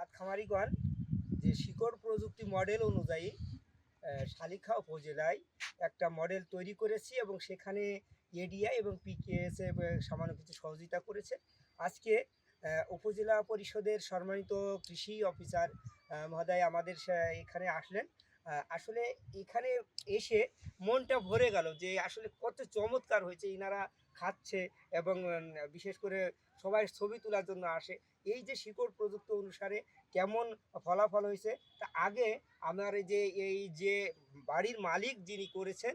সাত খামারিগণ যে শিকড় প্রযুক্তি মডেল অনুযায়ী শালিখা উপজেলায় একটা মডেল তৈরি করেছি এবং সেখানে এডিআই এবং পিকেএস সামান্য কিছু সহযোগিতা করেছে। আজকে উপজেলা পরিষদের সম্মানিত কৃষি অফিসার মহোদয় আমাদের এখানে আসলেন। আসলে এখানে এসে মনটা ভরে গেল যে আসলে কত চমৎকার হয়েছে ইনারা খাচ্ছে এবং বিশেষ করে সবাই ছবি তোলার জন্য আসে। এই যে শিকড় প্রযুক্তি অনুসারে কেমন ফলাফল হয়েছে, তা আগে আমার যে, এই যে বাড়ির মালিক যিনি করেছেন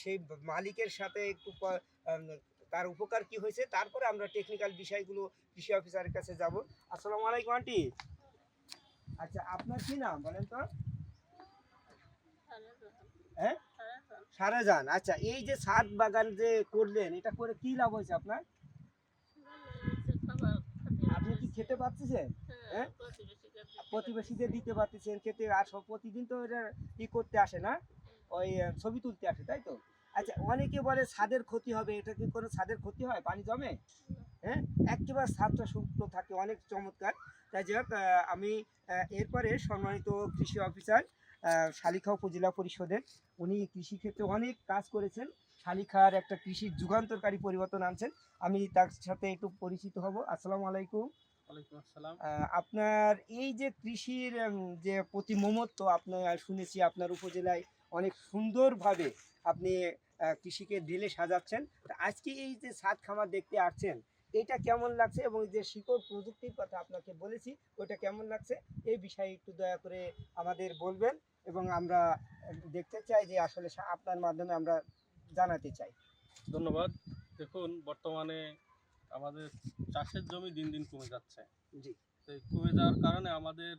সেই মালিকের সাথে একটু তার উপকার কি হয়েছে, তারপরে আমরা টেকনিক্যাল বিষয়গুলো কৃষি অফিসারের কাছে যাব। আসসালামু আলাইকুম, আন্টি। আচ্ছা আপনার কি নাম বলেন তো? হ্যাঁ? সারা যান আচ্ছা এই যে ছাদ বাগান যে করলেন এটা করে কি লাভ হয়েছে আপনার? আপনি কি খেতে পাচ্ছেন হ্যাঁ? প্রতিবেশীদের দিতে পারতেছেন খেতে আর সব প্রতিদিন তো এটা ই করতে আসে না? ওই ছবি তুলতে আসে তাই তো? আচ্ছা অনেকে বলে ছাদের ক্ষতি হবে এটা কি কোনো ছাদের ক্ষতি হয় পানি জমে? হ্যাঁ? একেবারে ছাদটা শুকনো থাকে অনেক চমৎকার। তাই আহ, আমি এরপরে সম্মানিত কৃষি অফিসার শালিখা উপজেলা পরিষদের। উনি কৃষিক্ষেত্রে অনেক কাজ করেছেন। শালিখার একটা কৃষির যুগান্তরকারী পরিবর্তন আনছেন। আমি তার সাথে একটু পরিচিত হব। আসসালামু আলাইকুম। আসসালাম। আপনার এই যে কৃষির যে প্রতি মমত্ব আপনার শুনেছি আপনার উপজেলায় অনেক সুন্দরভাবে আপনি কৃষিকে ঢেলে সাজাচ্ছেন। আজকে এই যে সাত খামার দেখতে আসছেন এটা কেমন লাগছে এবং যে শিকড় প্রযুক্তির কথা আপনাকে বলেছি ওটা কেমন লাগছে? এই বিষয়ে একটু দয়া করে আমাদের বলবেন এবং আমরা দেখতে চাই যে আসলে আপনার মাধ্যমে আমরা জানাতে চাই। ধন্যবাদ। দেখুন বর্তমানে আমাদের চাষের জমি দিন দিন কমে যাচ্ছে। জি। তো এই কমে যাওয়ার কারণে আমাদের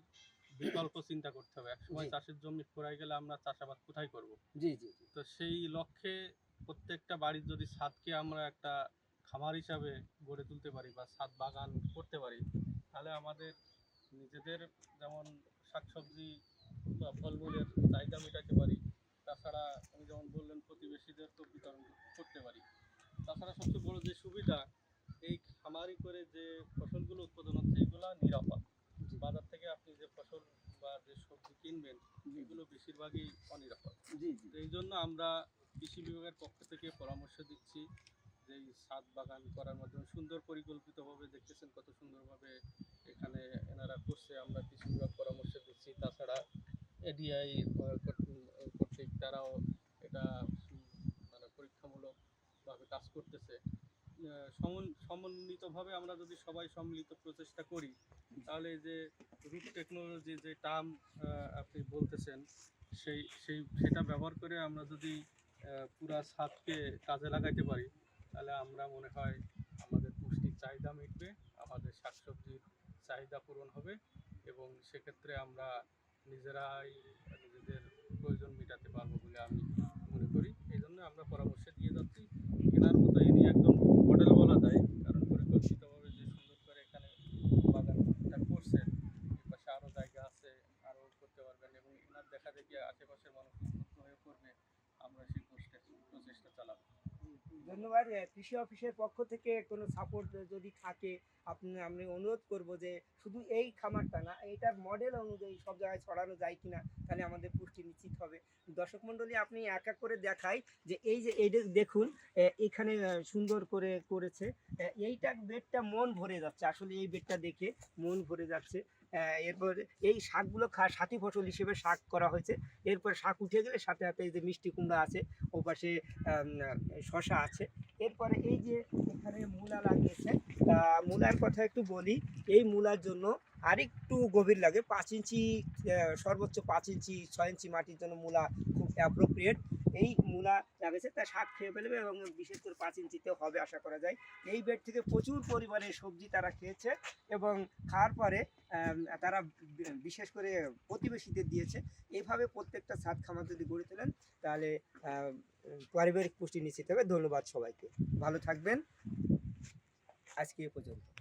বিকল্প চিন্তা করতে হবে। একসময়। চাষের জমি ফুরাই গেলে আমরা চাষাবাদ কোথায় করব? জি জি জি। তো সেই লক্ষ্যে প্রত্যেকটা বাড়ির যদি ছাদকে আমরা একটা খামার হিসাবে গড়ে তুলতে পারি বা ছাদ বাগান করতে পারি তাহলে আমাদের নিজেদের যেমন শাকসবজি বা ফলমূলের চাহিদা মেটাতে পারি তাছাড়া আমি যেমন বললেন প্রতিবেশীদেরকেও বিতরণ করতে পারি। তাছাড়া সবচেয়ে বড় যে সুবিধা এই খামারি করে যে ফসলগুলো উৎপাদন হচ্ছে এগুলো নিরাপদ। বাজার থেকে আপনি যে ফসল বা যে সবজি কিনবেন এগুলো বেশিরভাগই অনিরাপদ। তো এই জন্য আমরা কৃষি বিভাগের পক্ষ থেকে পরামর্শ দিচ্ছি যে এই ছাদ বাগান করার মাধ্যমে সুন্দর পরিকল্পিতভাবে দেখতেছেন কত সুন্দরভাবে এখানে এনারা করছে, আমরা কৃষি বিভাগ পরামর্শ দিচ্ছি। তাছাড়া এডিআই কর্তৃক তারাও এটা মানে পরীক্ষামূলকভাবে কাজ করতেছে। সমন্বিতভাবে আমরা যদি সবাই সম্মিলিত প্রচেষ্টা করি, তাহলে যে রুট টেকনোলজি যে টার্ম আপনি বলতেছেন, সেই সেই সেটা ব্যবহার করে আমরা যদি পুরা ছাদকে কাজে লাগাইতে পারি তাহলে আমরা মনে হয় আমাদের পুষ্টির চাহিদা মিটবে, আমাদের শাকসবজির চাহিদা পূরণ হবে এবং সেক্ষেত্রে আমরা নিজেরাই নিজেদের প্রয়োজন মেটাতে পারব বলে আমি মনে করি। এই জন্য আমরা পরামর্শ দিয়ে যাচ্ছি। এনার মতো ইনি একদম মডেল বলা যায়, কারণ পরিকল্পিতভাবে যে সুন্দর করে এখানে বাগানটা করছেন পাশে আরও জায়গা আছে আরও করতে পারবেন এবং এনার দেখা দেখি আশেপাশের মানুষ হয়ে পড়বে আমরা সেই প্রচেষ্টা চালাবো। ধন্যবাদ। কৃষি অফিসের পক্ষ থেকে কোনো সাপোর্ট যদি থাকে, আপনি, আমি অনুরোধ করব যে শুধু এই খামারটা না এইটার মডেল অনুযায়ী সব জায়গায় ছড়ানো যায় কিনা, তাহলে আমাদের পুষ্টি নিশ্চিত হবে। দর্শক মণ্ডলী, আপনি এক এক করে দেখাই যে এই যে এই দেখুন এখানে সুন্দর করে করেছে। এইটা বেডটা মন ভরে যাচ্ছে। আসলে এই বেডটা দেখে মন ভরে যাচ্ছে। এরপর এই শাকগুলো খা, সাথী ফসল হিসেবে শাক করা হয়েছে। এরপর শাক উঠে গেলে সাথে সাথে এই যে মিষ্টি কুমড়া আছে ও পাশে শশা আছে। এরপরে এই যে এখানে মূলা লাগিয়েছে মূলার কথা একটু বলি, এই মূলার জন্য আরেকটু গভীর লাগে। পাঁচ ইঞ্চি সর্বোচ্চ পাঁচ ইঞ্চি, ছয় ইঞ্চি মাটির জন্য মূলা খুব অ্যাপ্রোপ্রিয়েট এই মূলা লাগাইছে তা শাক খেয়ে ফেলবে এবং বিশেষ করে পাঁচ ইঞ্চিতে হবে আশা করা যায়। এই বেড থেকে প্রচুর পরিমাণে সবজি তারা খেয়েছে এবং খাওয়ার পরে তারা বিশেষ করে প্রতিবেশীদের দিয়েছে। এইভাবে প্রত্যেকটা ছাদ খামার যদি গড়ে তোলেন, তাহলে পারিবারিক পুষ্টি নিশ্চিত হবে। ধন্যবাদ সবাইকে। ভালো থাকবেন। আজকে এ পর্যন্ত।